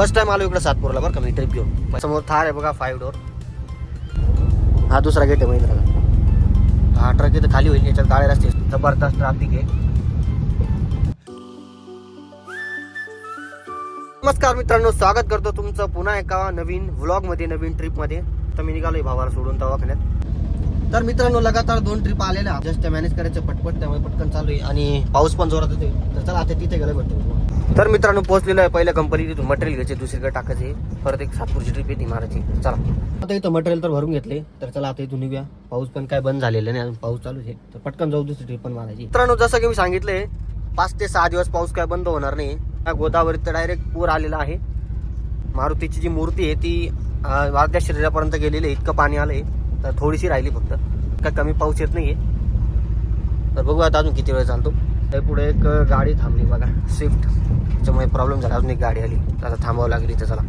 First time आलो इकडे सातपूरला बरं का मी ट्रिप घेऊन. समोर थार आहे बघा फाईव्ह डोर हा दुसरा गेट आहे महिंद्राला हा ट्रक इथं खाली होईल याच्यात गाड्या रस्ते जबरदस्त ट्राफिक आहे. नमस्कार मित्रांनो स्वागत करतो तुमचं पुन्हा एका नवीन व्लॉगमध्ये नवीन ट्रिपमध्ये तर मी निघालोय भावाला सोडून दवाखान्यात. तर मित्रांनो लगातार दोन ट्रिप आलेल्या. जस्ट मॅनेज करायचं पटपट त्यामुळे पटकन चालू आहे. आणि पाऊस पण जोरात होते तर चला आता तिथे गेलं भेटतो तर मित्रांनो पोहोचलेलो आहे पहिल्या कंपनी तिथून. मटेरियल घ्यायचे दुसरीकडे टाकायचे. परत एक सातपूरची ट्रिप येते मारायची. चला. आता इथं मटेरियल तर भरून घेतले. तर चला आता इथून निघूया. पाऊस पण काय बंद झालेला नाही अजून. पाऊस चालूच आहे. तर पटकन जाऊ दुसरी ट्रिप पण मारायची. मित्रांनो जसं की मी सांगितले पाच ते सहा दिवस पाऊस काय बंद होणार नाही. त्या गोदावरीत तर डायरेक्ट पूर आलेला आहे. मारुतीची जी मूर्ती आहे ती अं, शरीरापर्यंत गेलेली आहे. इतकं पाणी आलंय. तर थोडीशी राहिली फक्त. काय कमी पाऊस येत नाहीये. तर बघू आता अजून किती वेळ चालतो. तर पुढे एक गाडी थांबली बघा. स्विफ्ट त्याच्यामुळे प्रॉब्लेम झाला. अजून एक गाडी आली. तर आता थांबावं लागली इथं चला.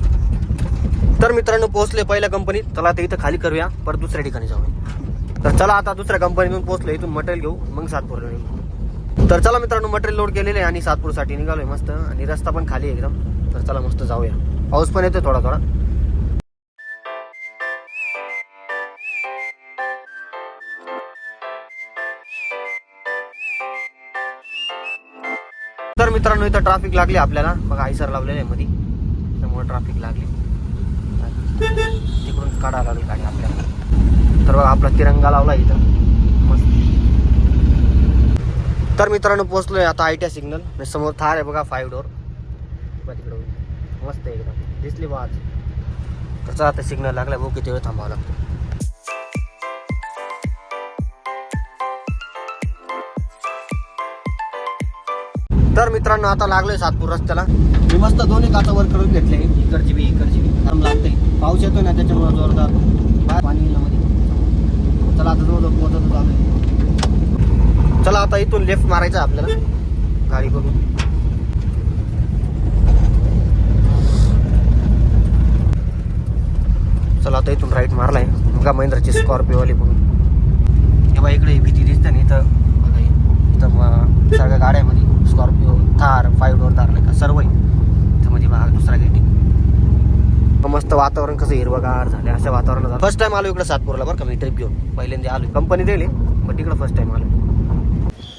तर मित्रांनो पोहोचले पहिल्या कंपनीत चला आता इथं खाली करूया. परत दुसऱ्या ठिकाणी जाऊया. तर चला आता दुसऱ्या कंपनीतून पोहोचलो इथून मटेरियल घेऊ. मग सातपूरला निघू. तर चला मित्रांनो मटेरियल लोड केलेले आहे आणि सातपूरसाठी निघालोय मस्त. आणि रस्ता पण खाली आहे एकदम. तर चला मस्त जाऊया. पाऊस पण येतोय थोडा थोडा मित्रांनो इथं ट्रॅफिक लागली आपल्याला. बघा आयसर लावलेलं आहे मध्ये त्यामुळे ट्रॅफिक लागली. तिकडून काढायला लागली गाडी आपल्याला. तर बघा आपला तिरंगा लावला इथं. मस्त. तर मित्रांनो पोहोचलोय आता आय टी सिग्नल समोर थार आहे बघा फाईव्ह डोर तिकडे. मस्त आहे एकदम. दिसली बा आज तर आता सिग्नल लागला बघू किती वेळ थांबावा लागतो. तर मित्रांनो आता लागलोय सातपूर रस्त्याला. मी मस्त दोन्ही काचावर करून घेतले. इकडची बी इकडची बी. थांब लागते. पाऊस येतोय ना त्याच्यामुळे जोरदार. पाणी मध्ये. चला आता जवळ पोहोचत आलोय. चला आता इथून लेफ्ट मारायचं आहे आपल्याला. गाडी करून. चला आता इथून राईट मारलाय. का महिंद्राची स्कॉर्पिओवाली बघून. हे इकडे भीती दिसते ना इथं. इथं मग सगळ्या गाड्यामध्ये. Scorpio Thar five door Thar नाही का सर्व आहे त्यामध्ये बघा दुसरा गेटिंग मस्त वातावरण कसं हिरवगार झाले अशा वातावरणात फर्स्ट टाइम आलो इकडे सातपूरला बरं का मी ट्रिप घेऊन. पहिल्यांदा आलो कंपनी दिली बट इकडे फर्स्ट टाइम आलो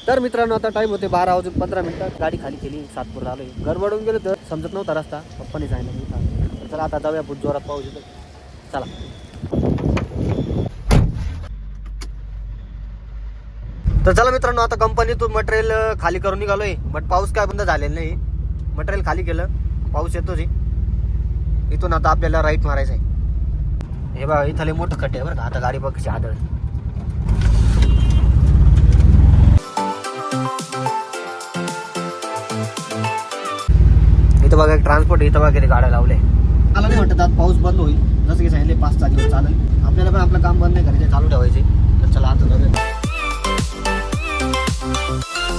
तर मित्रांनो आता टाइम होते बारा वाजून पंधरा मिनिटं. गाडी खाली केली सातपूरला आलोय. गडबडून गेलो तर समजत नव्हता रस्ता पप्पाने सांगितलं. तर चला आता जाऊया जोरात पाऊस येतो चला. तर चला मित्रांनो आता कंपनीतून मटेरियल खाली करून निघालोय. बट पाऊस काय बंद झालेला नाही. मटेरियल खाली केलं. पाऊस येतोच आहे. इथून आता आपल्याला राईट मारायचं आहे हे बघा इथले मोठं खड्डे आहे बरं का. आता गाडी बघ आदळ इथं बघा एक ट्रान्सपोर्ट इथं बघा गाड्या लावले मला नाही वाटत आज पाऊस बंद होईल. जसं की सांगितले पाच तारखेवर चालेल. आपल्याला पण आपलं काम बंद नाही करायचं. चालू ठेवायचे. तर चला आता जाऊया.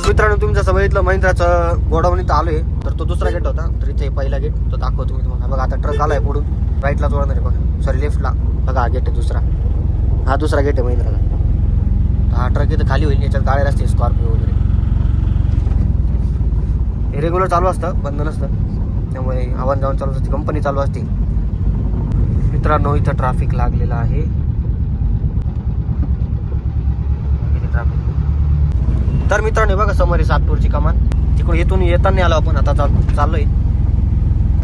मित्रांनो तुम्ही जसं बघितलं महिंद्राचं गोडाऊन इथं आलोय. तर तो दुसरा गेट होता तर इथे पहिला गेट तो दाखवतो मी तुम्हाला. बघा आता ट्रक आलाय पुढून. राईटला जोडणार आहे बघा सॉरी लेफ्टला बघा हा गेट आहे दुसरा. हा दुसरा गेट आहे महिंद्राला हा ट्रक इथं खाली होईल याच्यात गाड्या असते स्कॉर्पिओ वगैरे. हे रेग्युलर चालू असतं बंद नसतं. त्यामुळे आव्हान जाऊन चालू असते कंपनी चालू असते. मित्रांनो इथं ट्रॅफिक लागलेलं आहे किती ट्रॅफिक तर मित्रांनो बघा समोर आहे सातपूरची कमान. तिकडून इथून येताना आलो आपण. आता चाल चाललोय.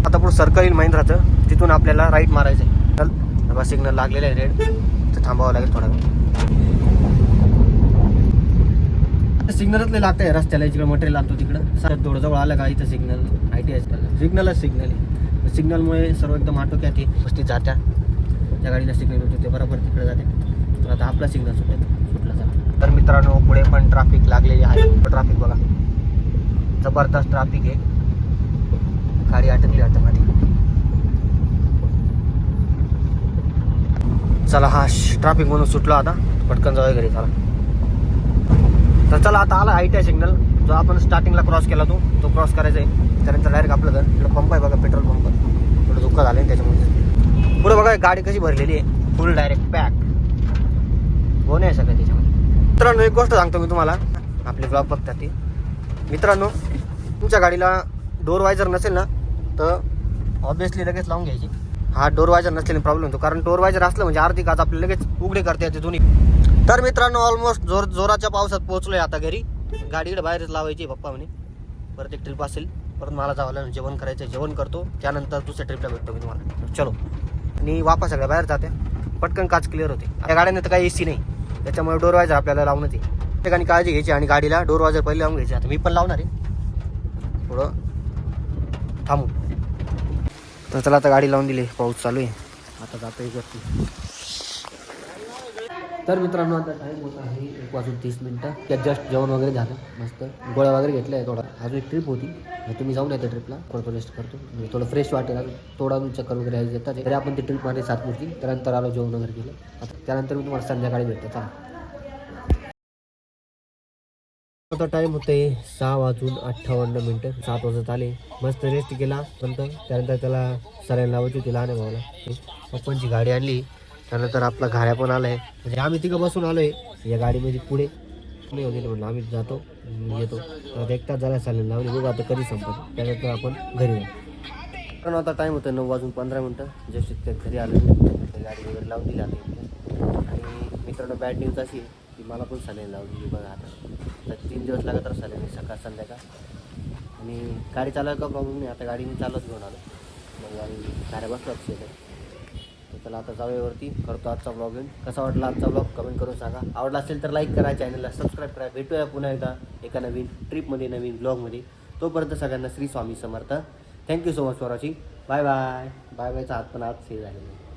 आता पुढे सर्कल येईल महिंद्राचं. तिथून आपल्याला राईट मारायचं आहे चल बाबा सिग्नल लागलेलं आहे रेड तर थांबावं लागेल थोडा वेळ. सिग्नलच लागतं आहे रस्त्याला. इकडे मटेरियल लागतो तिकडं. सर थोडं जवळ आलं का इथं सिग्नल आय टी सिग्नलच सिग्नल आहे. सिग्नलमुळे सर्व एकदम आटोक्यात आहे. पस्तीस जात्या. ज्या गाडीला सिग्नल होतो ते बरोबर तिकडे जाते. तर आता आपला सिग्नल सुटेल तर मित्रांनो पुढे पण ट्रॅफिक लागलेली आहे. ट्रॅफिक बघा. जबरदस्त ट्रॅफिक आहे. गाडी अटकली ऑटोमॅटिक चला हा ट्रॅफिक म्हणून सुटला आता. पटकन जाऊ घरी चला. तर चला आता आला आय टी सिग्नल जो आपण स्टार्टिंगला क्रॉस केला तो तो क्रॉस करायचा आहे. त्यानंतर डायरेक्ट आपलं घर. इकडे पंप आहे बघा पेट्रोल पंप थोडं दुःख झालं त्याच्यामुळे. पुढे बघा गाडी कशी भरलेली आहे. फुल डायरेक्ट पॅक हो नाही सगळं त्याच्यामध्ये? मित्रांनो एक गोष्ट सांगतो मी तुम्हाला. आपले ब्लॉग बघतात ते. मित्रांनो तुमच्या गाडीला डोर वायझर नसेल ना तर ऑब्विसली लगेच लावून घ्यायची. हा डोर वायझर नसलेला प्रॉब्लेम होतो. कारण डोर वायझर असलं म्हणजे आर्थिक आज आपल्याला लगेच उघडे करता येते दोन्ही. तर मित्रांनो ऑलमोस्ट जोर जोराच्या पावसात पोहोचलोय आता घरी. गाडीकडे बाहेरच लावायची पप्पा म्हणे. परत एक ट्रिप असेल. परत मला जावं लागेल. जेवण करायचं जेवण करतो. त्यानंतर दुसऱ्या ट्रिपला भेटतो मी तुम्हाला. चलो. आणि वापस सगळ्या बाहेर जाते. पटकन काच क्लिअर होते. या गाड्याने तर काही एसी नाही. त्याच्यामुळे डोर वायझर आपल्याला लावणंच आहे ठिकाणी काळजी घ्यायची आणि गाडीला डोर वायझर पहिले लावून घ्यायचे. आता मी पण लावणार आहे. थोडं थांबू. तर चला आता गाडी लावून दिली. पाऊस चालू आहे. आता जातो एक वरती. तर मित्रांनो आता टाईम होत आहे एक वाजून तीस मिनटं. त्यात जस्ट जेवण वगैरे झालं मस्त. गोळ्या वगैरे घेतल्या आहे थोडा. अजून एक ट्रिप होती. तुम्ही जाऊन येते ट्रिपला थोडं रेस्ट करतो. म्हणजे थोडं फ्रेश वाटेल अजून. थोडा अजून चक्कर वगैरे येतात तरी आपण ती ट्रिप माझे सात सातपूरची त्यानंतर आलो जेवण वगैरे केलं. आता त्यानंतर मी तुम्हाला संध्याकाळी भेटतो. चला. आता टाइम होते सहा वाजून अठ्ठावन्न मिनटं. सात वाजत आले मस्त रेस्ट केला. नंतर त्यानंतर त्याला सरांना लावायची होती लहान भावाला. पप्पांची गाडी आणली त्यानंतर आपला घाऱ्या पण आलाय. म्हणजे आम्ही तिघं बसून आलोय. या गाडीमध्ये पुढे. नाही होते म्हणलं आम्ही जातो. येतो. तर एक तास झाला सलाईन लावली बघू आता कधी संपत. त्यानंतर आपण घरी जाऊ कारण आता टाईम होतं नऊ वाजून पंधरा मिनटं. जस्ट इतक्या घरी आलो. गाडी वगैरे लावून दिली आता आणि मित्रांनो बॅड न्यूज अशी आहे की मला पण सलाईन लावली बघा आता. तर तीन दिवस लागत तर सलाईन सकाळ संध्याकाळ. आणि गाडी चालवायला का प्रॉब्लेम नाही? आता गाडी मी घेऊन आलो. मग गाडी गाड्या बसलो अक्षय चला आता जाऊयावरती करतो आजचा ब्लॉग कसा वाटला आजचा ब्लॉग कमेंट करून सांगा. आवडला असेल तर लाईक करा चॅनलला सबस्क्राईब करा. भेटूया पुन्हा एकदा एका नवीन ट्रिपमध्ये नवीन ब्लॉगमध्ये तोपर्यंत सगळ्यांना Shri Swami Samarth. Thank you so much for watching bye bye bye बायचा हात पण आज सेव झालेला आहे.